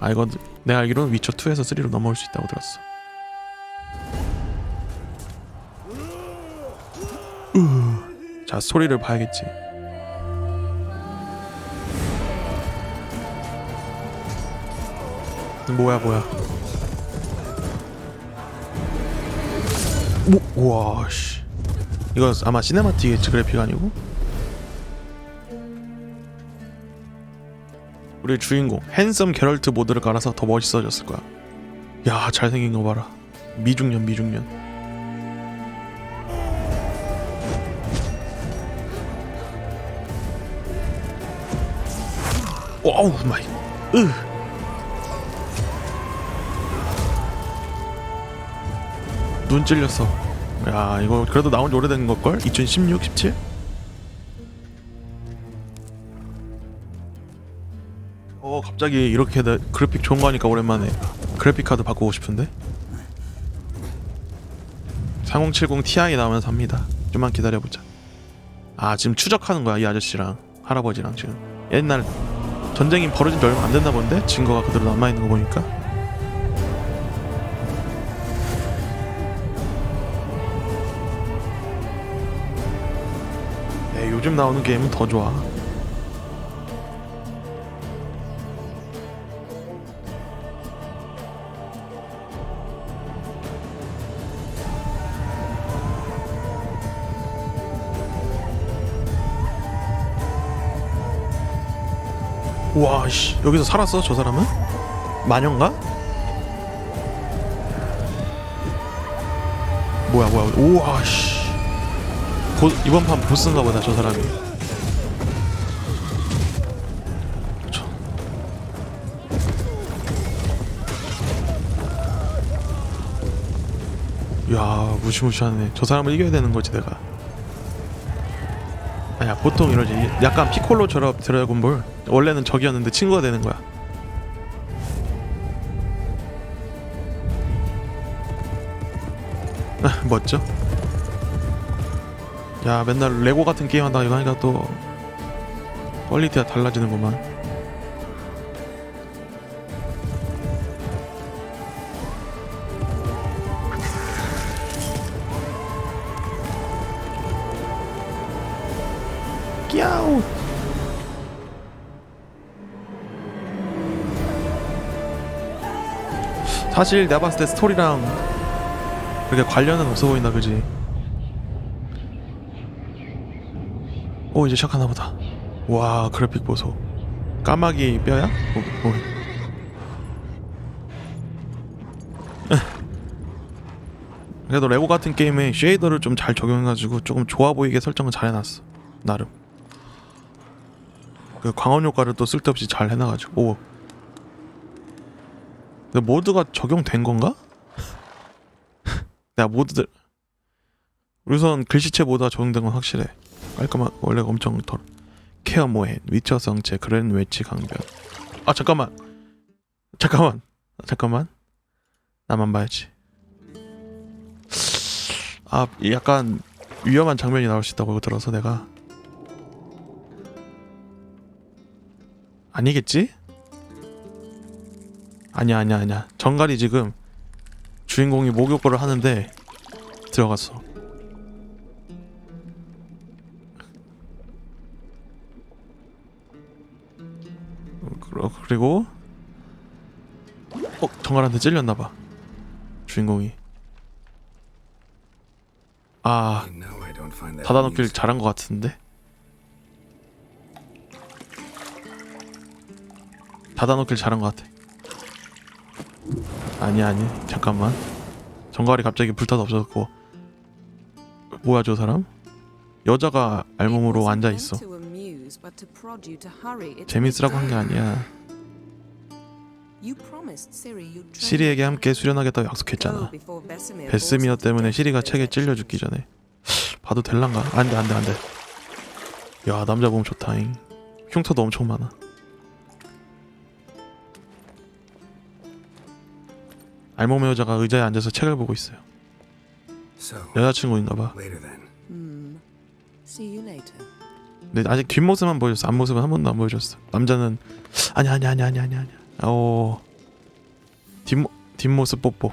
아 이건 내가 알기로는 위쳐 2에서 3로 넘어올 수 있다고 들었어. 으, 자 소리를 봐야겠지. 뭐야 뭐야. 뭐, 우와 씨. 이거 아마 시네마틱 그래픽 아니고? 우리 주인공 핸섬 게럴트 모드를 깔아서 더 멋있어졌을 거야. 야 잘생긴 거 봐라. 미중년 미중년. 와우 마이. 으. 눈 찔렸어. 야 이거 그래도 나온 지 오래된 걸걸? 2016, 17? 어 갑자기 이렇게 나- 그래픽 좋은 거 하니까 오랜만에 그래픽 카드 바꾸고 싶은데? 3070 Ti 나오면 삽니다. 좀만 기다려보자. 아 지금 추적하는 거야 이 아저씨랑 할아버지랑 지금. 옛날 전쟁이 벌어진 지 얼마 안 됐나 본데? 증거가 그대로 남아있는 거 보니까? 네, 요즘 나오는 게임은 더 좋아 와 씨 여기서 살았어 저 사람은? 마녀인가? 뭐야 뭐야 우와 씨. 보, 이번 판 보스인가 보다 저 사람이. 저... 야 무시무시하네. 저 사람을 이겨야 되는 거지 내가 보통 이러지 약간 피콜로처럼 드래곤볼? 원래는 적이었는데 친구가 되는 거야. 아, 멋져. 야 맨날 레고 같은 게임 한다 이거 하니까 또 퀄리티가 달라지는구만 야우 사실 내가 봤을 때 스토리랑 그렇게 관련은 없어 보인다 그지? 오 이제 시작하나 보다. 와 그래픽 보소. 까마귀 뼈야? 뭐, 뭐. 그래도 레고 같은 게임에 쉐이더를 좀 잘 적용해가지고 조금 좋아 보이게 설정을 잘 해놨어 나름 그 광원 효과를 또 쓸데없이 잘 해놔가지고. 오 근데 모드가 적용된 건가? 내가 모드들. 우선 글씨체 모드가 적용된 건 확실해. 깔끔한 원래 엄청 덜. 케어 모해 위쳐 성체 그랜 웨치 강변. 아 잠깐만. 잠깐만. 잠깐만. 나만 봐야지. 아 약간 위험한 장면이 나올 수 있다고 들어서 내가 아니겠지? 아니야 아니야 아니야. 정갈이 지금 주인공이 목욕을 하는데 들어갔어. 그리고 어 정갈한테 찔렸나봐. 주인공이. 아 닫아놓길. 잘한 것 같은데 닫아놓길 잘한 것 같아. 아니 아니 잠깐만. 정갈이 갑자기 불타도 없어졌고. 뭐야 저 사람? 여자가 알몸으로 앉아 있어. 재밌으라고 한 게 아니야. 시리에게 함께 수련하겠다고 약속했잖아. 베스미어 때문에 시리가 책에 찔려 죽기 전에. 봐도 될란가? 안돼 안돼 안돼. 야 남자 보면 좋다잉. 흉터도 엄청 많아 알몸의 여자가 의자에 앉아서 책을 보고 있어요 여자친구인가봐. See you later. 근데 아직 뒷모습만 보여줬어 앞모습은 한 번도 안 보여줬어 남자는 아니 아니 아니 아니 아니 아니 오 뒷모습 뽀뽀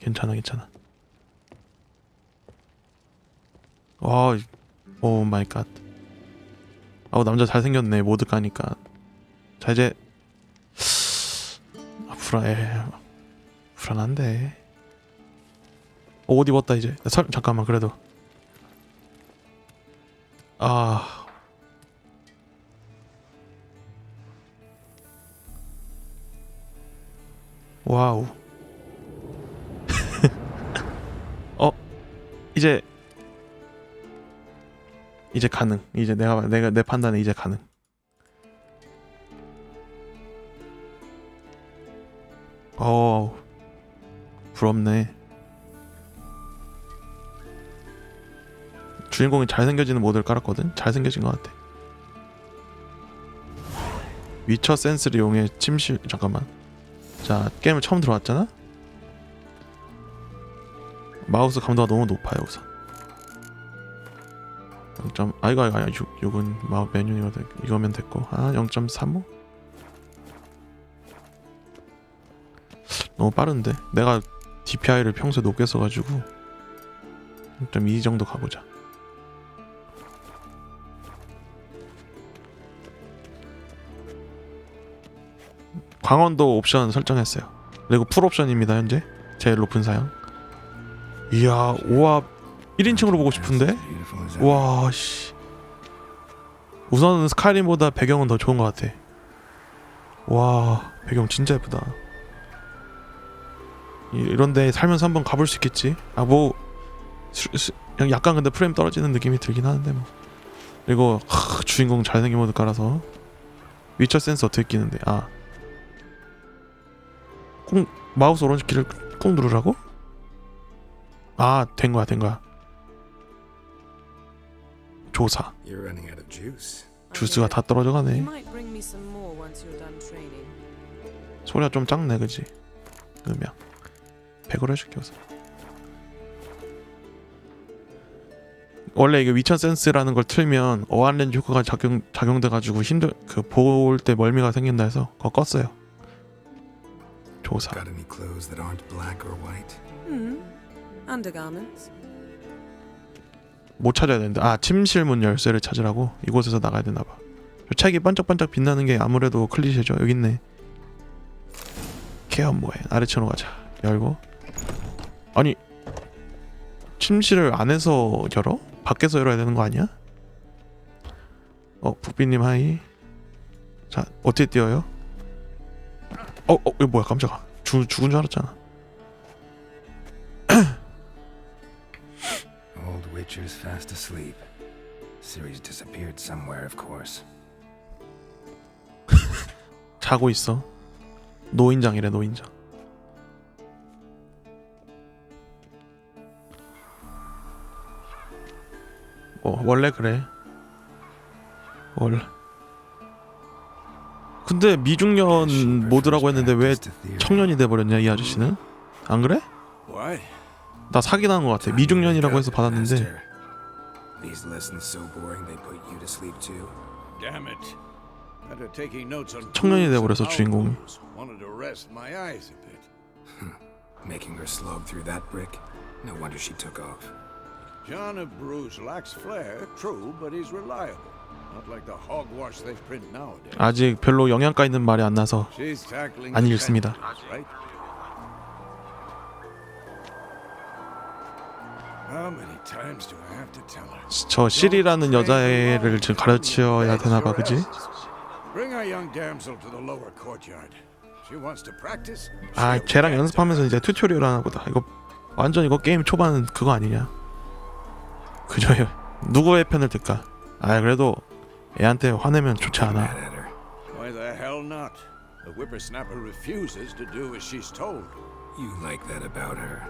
괜찮아 괜찮아 와, 오 마이 갓. 아우 남자 잘 생겼네 모드 까니까. 자 이제 아, 불안해. 불안한데. 어, 옷 입었다 이제. 설, 잠깐만 그래도. 아. 와우. 어, 이제 이제 가능. 이제 내가 내가 내 판단에 이제 가능. 어, 부럽네. 주인공이 잘생겨지는 모드를 깔았거든. 잘생겨진 것 같아. 위쳐 센스를 이용해 침실 잠깐만. 자 게임을 처음 들어왔잖아. 마우스 감도가 너무 높아요 우선. 0. 아이고 아이고 아이고 6, 6은 마우 메뉴 이거 이거면 됐고 아 0.35? 너무 빠른데 내가 DPI를 평소에 높게 써가지고 0.2 정도 가보자 광원도 옵션 설정했어요 그리고 풀 옵션입니다 현재 제일 높은 사양 이야 오압 1인칭으로 보고 싶은데 Beautiful as ever. 와 씨. 우선은 스카이림보다 배경은 더 좋은 것 같아. 와 배경 진짜 예쁘다. 이- 이런데 살면서 한번 가볼 수 있겠지? 아뭐 그냥 약간 근데 프레임 떨어지는 느낌이 들긴 하는데 뭐. 그리고 하, 주인공 잘생긴 모드 깔아서 위쳐 센스 어떻게 끼는데? 아. 꼭 마우스 오른쪽 키를 꾹 누르라고? 아, 된 거야, 된 거야. 조사. You're running out of juice. 주스가 다 떨어져 You 가네. might bring me some more once you're done training. 소리가 좀 작네, 그지? 음향. 100으로 해줄게 우선. 원래 이게 위쳐 센스라는 걸 틀면 어안 렌즈 효과가 작용 작용돼 가지고 힘들 그 볼 때 멀미가 생긴다 해서 그거 껐어요. 조사. Got any clothes that aren't black or white? Hmm. Undergarments. 못 찾아야 되는데 아 침실 문 열쇠를 찾으라고 이곳에서 나가야 되나 봐. 저 책이 반짝반짝 빛나는 게 아무래도 클리셰죠. 여기 있네. 케어 뭐해? 아래층으로 가자. 열고. 아니 침실을 안에서 열어? 밖에서 열어야 되는 거 아니야? 어 북비님 하이. 자 어떻게 뛰어요? 어, 어 이거 뭐야 깜짝아. 죽 죽은 줄 알았잖아. Old Witcher's fast asleep. Ciri's disappeared somewhere, of course. 자고 있어. 노인장이래 노인장. 어 원래 그래. 원래. 근데 미중년 모드라고 했는데 왜. 청년이 돼버렸냐 이 아저씨는? 안 그래? 나 사기당한 것 같아. 미중년이라고 해서 받았는데 청년이 돼버려서 주인공이. Making her slog through that brick? No wonder she took off. John of Bruges lacks flair, true, but he's reliable. Not like the hogwash they print nowadays. 아직 별로 영양가 있는 말이 안 나서 She's tackling 안 읽습니다. right? How many times do I have to tell her? 저 실이라는 여자애를 지금 가르쳐야 되나 봐, 그지? Bring our young damsel to the lower courtyard. She wants to practice. 아, she'll 쟤랑 get 연습하면서 이제 튜토리얼 하나 보다. 이거 완전 이거 게임 초반 그거 아니냐? 그죠요. 누구의 편을 들까? 아, 그래도 애한테 화내면 좋지 않아. Why the hell not? The whippersnapper refuses to do as she's told. You like that about her.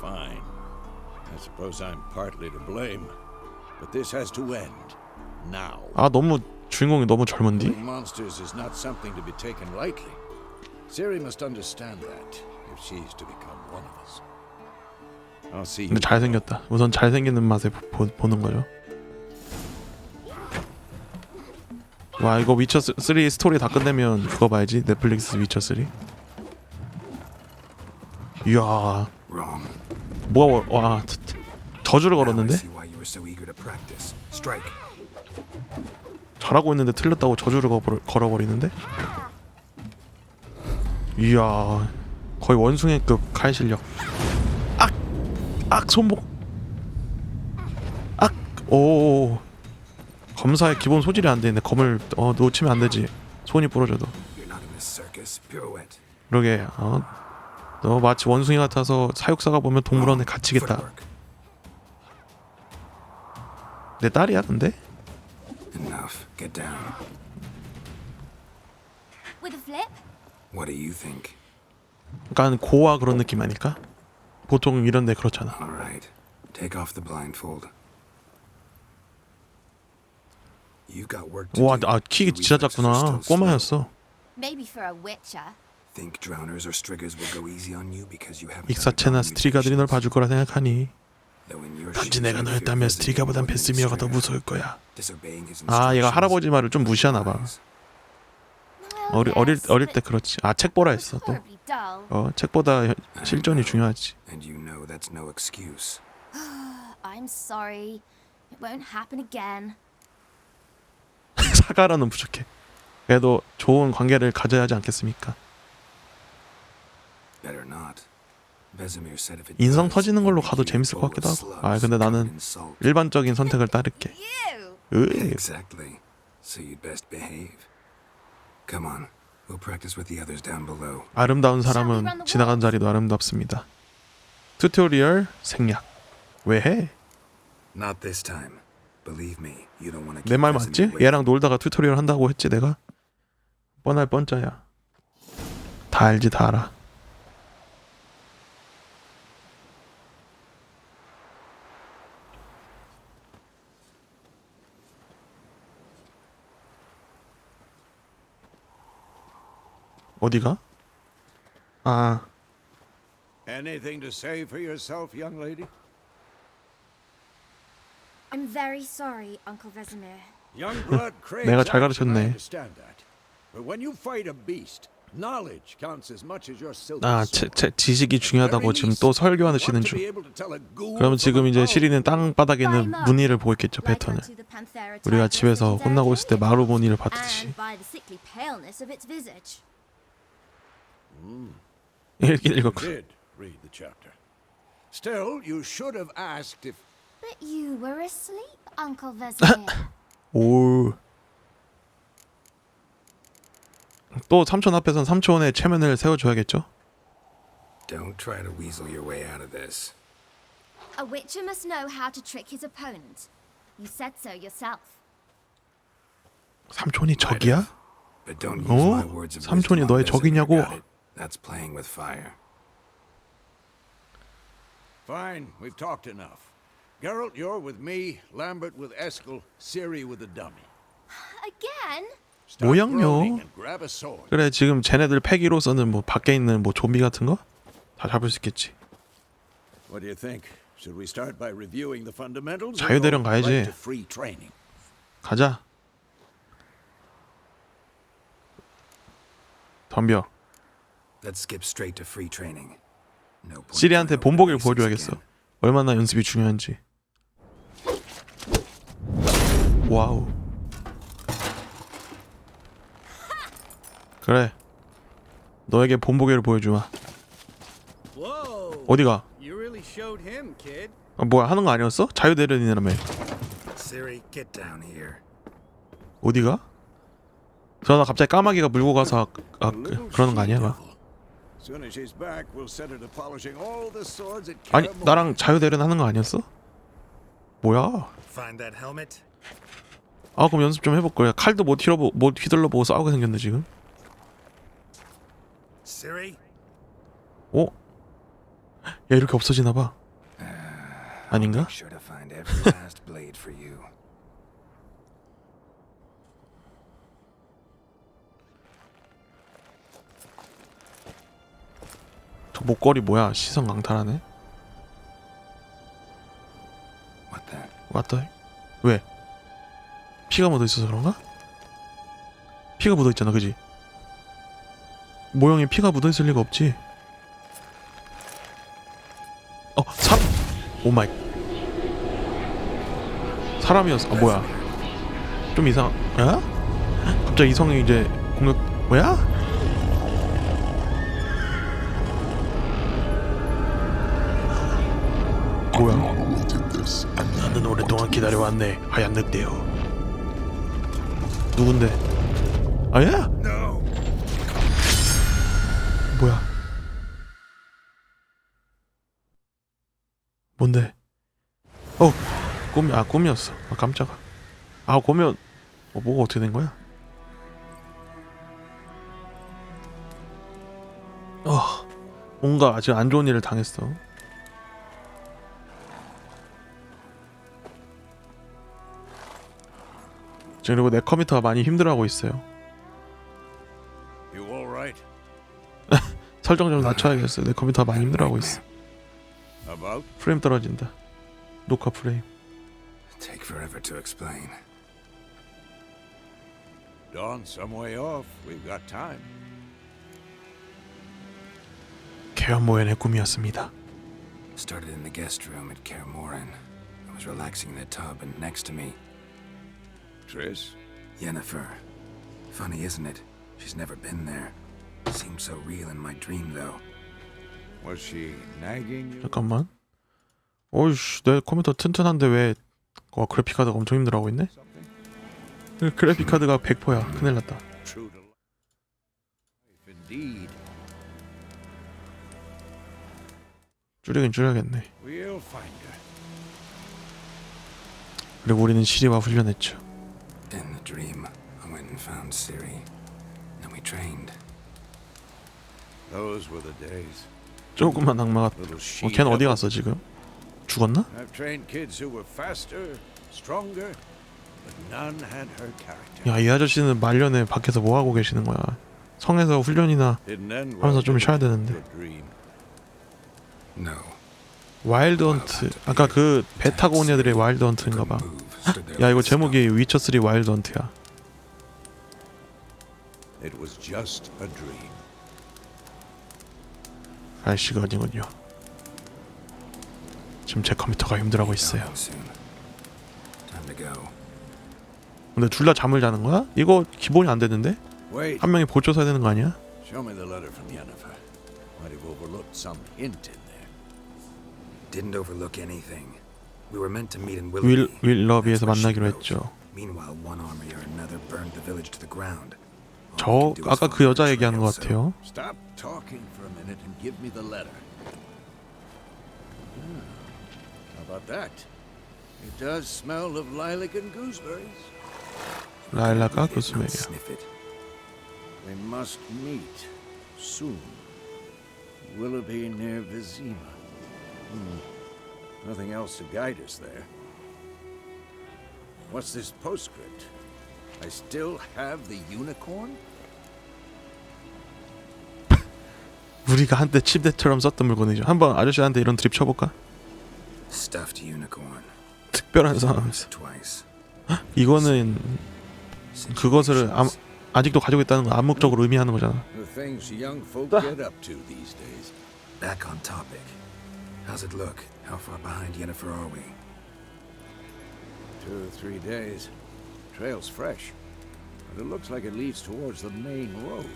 Fine. I suppose I'm partly to blame. But this has to end. Now. 아, 너무 주인공이 너무 젊은디? Monsters is not something to be taken lightly. Ciri must understand that if she's to become one of us. You. 근데 잘생겼다. 우선 잘생기는 맛에 보, 보는 거죠. 와, 이거 위쳐 3 스토리 다 끝내면 그거 봐야지. 넷플릭스 위쳐 3. 이야. 뭐가 와, 저- 저주를 걸었는데. 잘하고 있는데 틀렸다고 저주를 걸어, 걸어버리는데 이야 거의 원숭이급 칼 실력 악악 손목 악오 검사의 기본 소질이 안 되는데 검을 어, 놓치면 안 되지 손이 부러져도 You're not in this circus. Pirouette. 그러게 어, 너 마치 원숭이 같아서 사육사가 보면 동물원에 갇히겠다. 내 딸이야 근데 Enough. Get down. With a flip? What do you think? 약간 고아 그런 느낌 아닐까 보통 이런 데 그렇잖아 All right. Take off the blindfold. You've got work to 와, do. 아, 키 Your 진짜 reflexes are 작구나. 꼬마였어. Maybe for a witcher. Think drowners or striggers will go easy on you because you haven't 익사체나 스트리가들이 널 봐줄 거라 생각하니 단지 내가 너였다면 스트리가보단 베스미어가 더 무서울 거야. 아, 얘가 할아버지 말을 좀 무시하나 봐. 어리, 어릴 어릴 때 그렇지. 아, 책 보라 했어 또. 어, 책보다 현- 실전이 중요하지. And you know that's no excuse. I'm sorry. It won't happen again. 사과라는 부족해. 그래도 좋은 관계를 가져야 하지 않겠습니까? Better not. Vesemir said if it 인성 does, 터지는 걸로 가도 make you 재밌을 것 full of 같기도 하고. slugs 아, 근데 come 나는 and insult. 일반적인 선택을 따를게. You! 으이. Exactly. So you'd best behave. Come on. We'll practice with the others down below. 아름다운 사람은 지나간 자리도 아름답습니다. 튜토리얼 생략. 왜 해? Not this time. Believe me, you don't want to 내 말 맞지? 얘랑 놀다가 튜토리얼 한다고 했지 내가? 뻔할 뻔짜야. 다 알지 다 알아. 어디가? 아, Anything to say for yourself, young lady? I'm very sorry, Uncle Vesemir. Young blood craves 내가 잘 가르쳤네. understand that. But when you fight a beast, knowledge counts as much as your silver 아. 제, 제, 지식이 중요하다고 지금 또 설교하시는 중. from 지금 이제. 시리는 땅바닥에 있는 무늬를 보고 있겠죠 패턴을. 우리가 집에서 혼나고 있을 때 마루 무늬를 봤듯이 읽긴 읽었고 did read the chapter. Still, you should have asked if But you were asleep, Uncle Vesemir. 오. 또 삼촌 앞에선 삼촌의 체면을 세워줘야겠죠? Don't try to weasel your way out of this. a witcher must know how to trick his opponent. You said so yourself. 삼촌이 적이야? But don't use 어? my words of 삼촌이 wisdom on 너의 Vesemir, 적이냐고? got it? That's playing with fire. Fine, we've talked enough. Geralt, you're with me. Lambert with Eskel. Ciri with the dummy. Again? Start 모양요. groaning and grab a sword. 그래 지금 쟤네들 패기로서는 뭐 밖에 있는 뭐 좀비 같은 거 다 잡을 수 있겠지. What do you think? Should we start by reviewing the fundamentals? or 자유대령 go right 가야지. to free training. 가자. 덤벼. Let's skip straight to free training. No point 시리한테 본보기를 보여줘야겠어. 얼마나 연습이 중요한지. 와우. 그래. 너에게 본보기를 보여주마. Whoa! 어디가? You really showed him, kid. 아, 뭐야 하는 거 아니었어? 자유 대련이라며. Get down here. 어디가? 저나 갑자기 까마귀가 물고 가서 아, 아, 그, 그러는 거 아니야? 막. 아니 나랑 자유대련 하는 거 아니었어? 뭐야? Find that helmet? 아 그럼 연습 좀 해볼 거야. 칼도 못 휘둘러 못 휘둘러 보고 싸우게 생겼네 지금. Ciri? 어? 야 이렇게 없어지나 봐. 아닌가? 목걸이 뭐야? 시선 강탈하네. 왔다. 왜? 피가 묻어 있어서 그런가? 피가 묻어 있잖아, 그지? 모형에 피가 묻어 있을 리가 없지. 오마이 사람이었어 아 뭐야 좀 이상 야? 갑자기 이성이 이제 공격 뭐야? 뭐야? 나는 오랫동안 기다려왔네 하얀 늑대요 누군데? 아야? 뭐야? 뭔데? 어 꿈이 아 꿈이었어 아 깜짝아 아 그러면 어, 뭐가 어떻게 된 거야? 어 뭔가 아주 안 좋은 일을 당했어 지금 그리고 내 컴퓨터가 많이 힘들어하고 있어요 You all right? 설정 좀 낮춰야겠어요 내 컴퓨터가 많이 힘들어하고 있어 About? 프레임 떨어진다 녹화 프레임 Take forever to explain. Dawn some way off. We've got time. 모연의 꿈이었습니다 Started in the guest room at Kaer Morhen. I was relaxing in the tub, and next to me, Triss? Yennefer. Funny, isn't it? She's never been there. Seemed so real in my dream, though. Was she nagging you? 잠깐만 어이씨 내 컴퓨터 튼튼한데 왜 와, 그래픽 카드가 엄청 힘들어하고 있네? 그 그래픽 카드가 100%야 큰일 났다 True to life, indeed. 줄이긴 줄여야겠네 We'll find her. 그리고 우리는 시리와 훈련했죠 In the dream, I went and found Ciri. Then we trained. Those were the days. 조그만 악마가 Little 어. 걔는 어디 갔어 지금? 죽었나? I've trained kids who were faster, stronger, but none had her character. 야 이 아저씨는 말년에 밖에서 뭐 하고 계시는 거야 성에서 훈련이나 Didn't end 하면서 well. 좀 did 쉬어야? 되는데 The dream. No. 와일드 헌트 아까 그 배 타고 온 애들의 와일드 헌트인가 Couldn't move. 봐야 이거 제목이 위쳐 3 와일드 헌트야 It was just a dream. 날씨가 아니군요 지금 제 컴퓨터가 힘들어하고 있어요 Going soon. Time to go. 근데 둘 다 잠을 자는 거야? 이거 기본이 안 되는데? 한 명이 보초 서야 되는 거 아니야? Show me the letter from Yennefer. Might have overlooked some hint in there. Didn't overlook anything. We were meant to meet in 윌 Willoughby. 윌러비에서 That's what she 만나기로 wrote. 했죠 Meanwhile, one army or another burned the village to the ground. All we 저 can do is 아까 follow 그 여자 the 얘기하는 trail, 것 so- 같아요 Stop talking for a minute and give me the letter. Hmm. How about that? It does smell of lilac and gooseberries. 라일라가 Not 교수맥이야 sniff it. We must meet soon. Willoughby near Vizima. Hmm. Nothing else to guide us there. What's this postscript? I still have the unicorn? 우리가 한때 침대처럼 썼던 물건이죠 한번 아저씨한테 이런 드립 쳐볼까? Stuffed unicorn. 특별한 상황에서. 이거는 그것을 암, generations. 아직도 가지고 있다는 건 암묵적으로 의미하는 거잖아 The things young folk Ah. get up to these days. Back on topic. How's it look? How far behind Yennefer are we? Two or three days. Trail's fresh. But it looks like it leads towards the main road.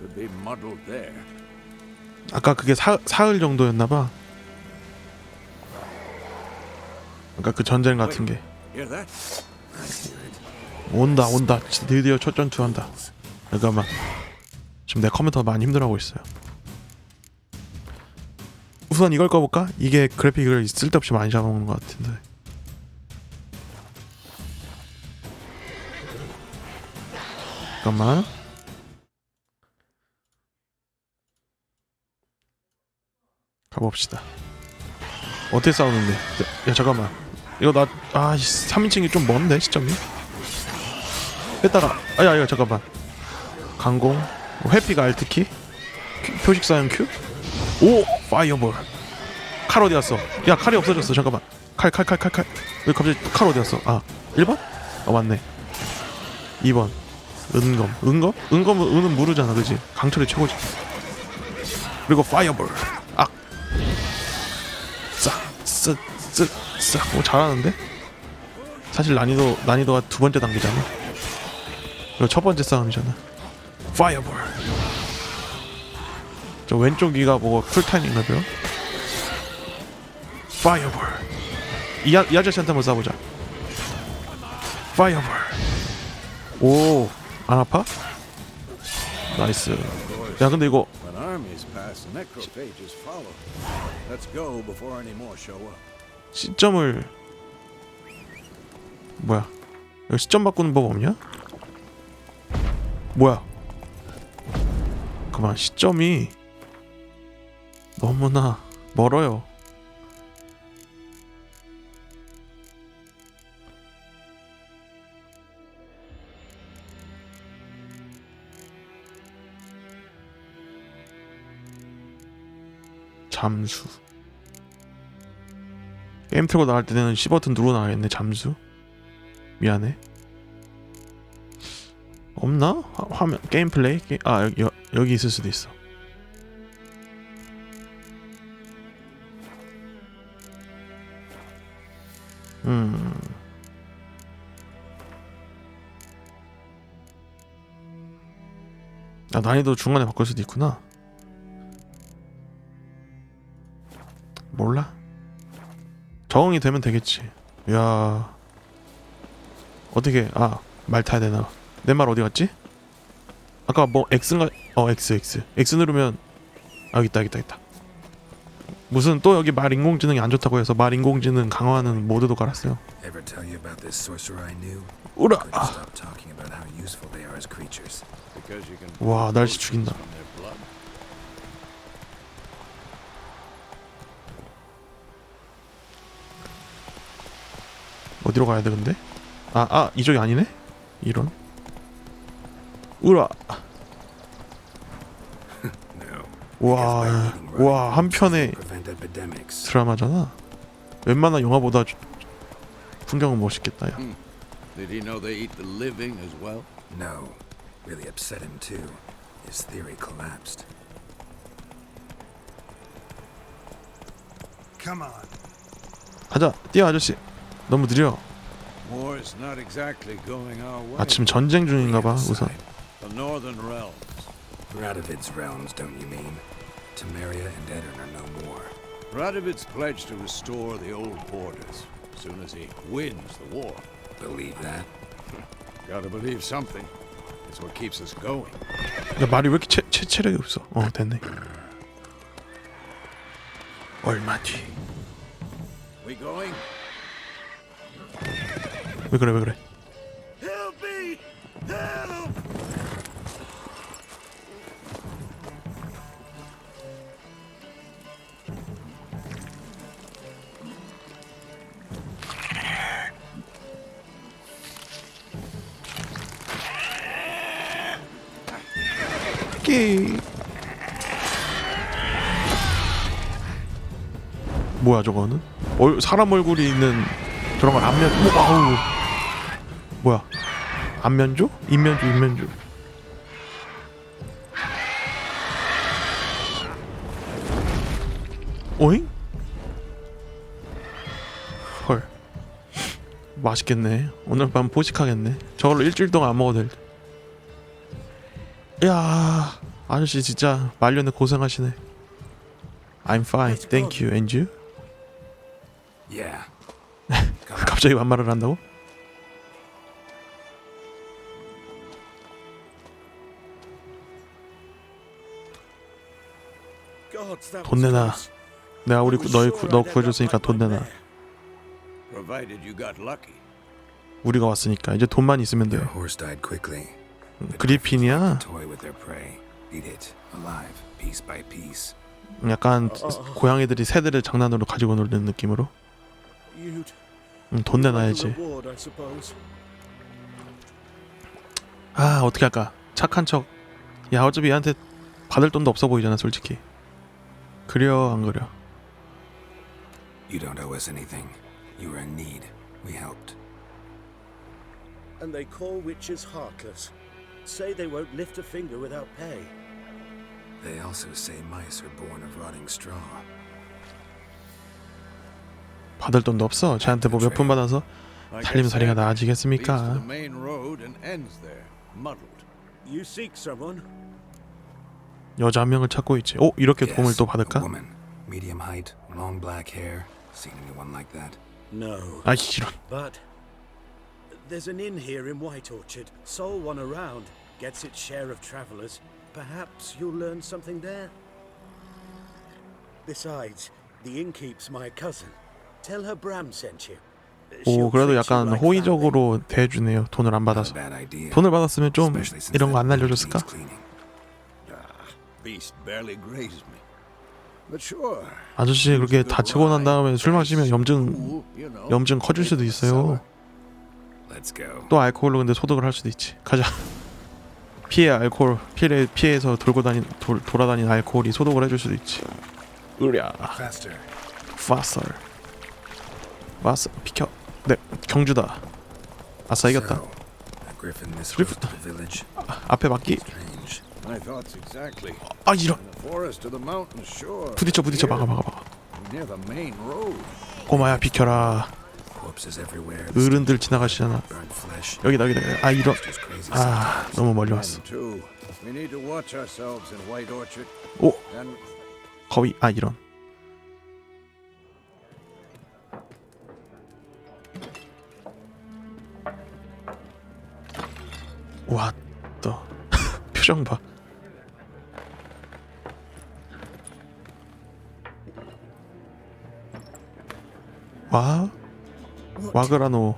Could be muddled there. 아까 그게 사, 사흘 정도였나 봐 아까 그 전쟁 같은 게 Hear that? I hear it. 온다 온다 드디어 첫 전투한다 잠깐만 지금 내 컴퓨터 많이 힘들어하고 있어요 우선 이걸 꺼볼까? 이게 그래픽을 쓸데없이 많이 잡아먹는 것 같은데. 잠깐만. 가봅시다. 어떻게 싸우는데? 야, 야 잠깐만. 이거 나아 3인칭이 좀 먼데 시점이? 뺐다가 아야 아야 잠깐만. 강공. 회피가 알트키 큐- 표식 사용 큐? 오 파이어볼. 칼 어디 갔어? 야 칼이 없어졌어. 잠깐만. 칼 칼 칼 칼칼. 왜 갑자기 칼 어디 갔어? 아 1번? 어 맞네. 2번. 은검. 은검? 은검은 은은 무르잖아. 그지? 강철이 최고지. 그리고 파이어볼. 악. 싹, 싹 쓱쓱쓱 오 잘하는데? 사실 난이도 난이도가 두 번째 단계잖아. 이거 첫 번째 싸움이잖아. 파이어볼. 저 왼쪽 위가 뭐고 쿨타임인가 봐요. 파이어볼. 이, 아, 이 아저씨한테 한번 쏴보자. 파이어볼. 오, 안 아파? 나이스. 야, 근데 이거. 시점을 뭐야? 여기 시점 바꾸는 법 없냐? 뭐야? 그만 시점이 너무나 멀어요. 잠수. 게임 틀고 나갈 때는 C 버튼 누르고 나가겠네 잠수 미안해 없나? 화, 화면 게임 플레이? 게, 아 여기, 여, 여기 있을 수도 있어 음 아, 난이도 중간에 바꿀 수도 있구나 몰라 적응이 되면 되겠지. 야 어떻게 아 말 타야 되나? 내 말 어디 갔지? 아까 뭐 X인가? 어 X X X 누르면 아 여기 있다 여기 있다 있다. 무슨 또 여기 말 인공지능이 안 좋다고 해서 말 인공지능 강화하는 모드도 깔았어요. Ever tell you about this sorcerer I knew? 우라. Couldn't stop talking about how useful they are as creatures. Because you can 와, 날씨 죽인다. 어디로 가야 돼 근데? 아 아 이쪽이 아니네? 이런. 우라. 와, 와, 한 편에 prevent epidemics. 드라마잖아. 웬만한 영화보다 주- 풍경은 멋있겠다 야. Did he know they eat the living as well? No. Really upset him too. His theory collapsed. Come on. 가자 뛰어 아저씨. 너무 느려. War's not exactly going our way. 아 지금 전쟁 중인가 봐 우선. The northern realms. Radovid's realms, don't you mean? Temeria and Edirn are no more. Radovid's pledged to restore the old borders as soon as he wins the war. Believe that? Gotta believe something. It's what keeps us going. 야 말이 왜 이렇게 체, 체, 체력이 없어 어 됐네 얼마 뒤 왜 We going? 그래 왜 그래 뭐야 저거는? 얼, 사람 얼굴이 있는 저런 걸 안면 오, 아우. 뭐야? 안면조? 인면조 인면조. 오잉? 헐. 맛있겠네. 오늘 밤 포식하겠네. 저걸로 일주일 동안 안 먹어도 될야 아저씨 진짜 말년에 고생하시네. I'm fine, thank you, and you? Yeah. 갑자기 반말을 한다고? 돈 내놔 내가 우리 구- 너희 구- 너 구해줬으니까 돈 내놔. 우리가 왔으니까 이제 돈만 있으면 돼요. 그리핀이야. 약간 고양이들이 새들을 장난으로 가지고 놀는 느낌으로 음, 돈 내놔야지. 아 어떻게 할까 착한 척 야 어차피 얘한테 받을 돈도 없어 보이잖아 솔직히 그려 안 그려 You don't owe us anything. You were in need. We helped. And they call witches heartless. Say they won't lift a finger without pay. They also say mice are born of rotting straw. 받을 돈도 없어. 쟤한테 뭐 몇 푼 받아서 살림살이가 나아지겠습니까? 여자 한 명을 찾고 있지. 오 이렇게 도움을 또 받을까? woman. Medium height, long black hair. Seen anyone like that? No. 아 이런. But there's an inn here in White Orchard. Sole one around. Gets its share of travellers. Perhaps you'll learn something there. Besides, the innkeep's my cousin. Tell her Bram sent you. 오 그래도 약간. 호의적으로 대해주네요. 돈을 안 받아서. 돈을 받았으면 좀 이런 거 안. Ah, sure. 아저씨 그렇게 다치고 난. 다음에 술 마시면 염증. 염증 커질 수도 있어요. Let's go. 또 알코올로 근데 소독을 할 수도 있지. 가자. 피해 알코올 피해 피해서 돌고 다닌 돌, 돌아다닌 알코올이 소독을 해줄 수도 있지. 으랴. Faster. 파설 비켜. 네 경주다. 아싸 이겼다. The village. 앞에 exactly. 아 이런. 부딪혀 부딪혀 막아 막아 막아. 꼬마야 비켜라. 어른들 지나가시잖아. 여기다 여기다. 아 이런. 아 너무 멀리 왔어. 오 거위. 아 이런. 왔다. 표정 봐. 와 What? 와그라노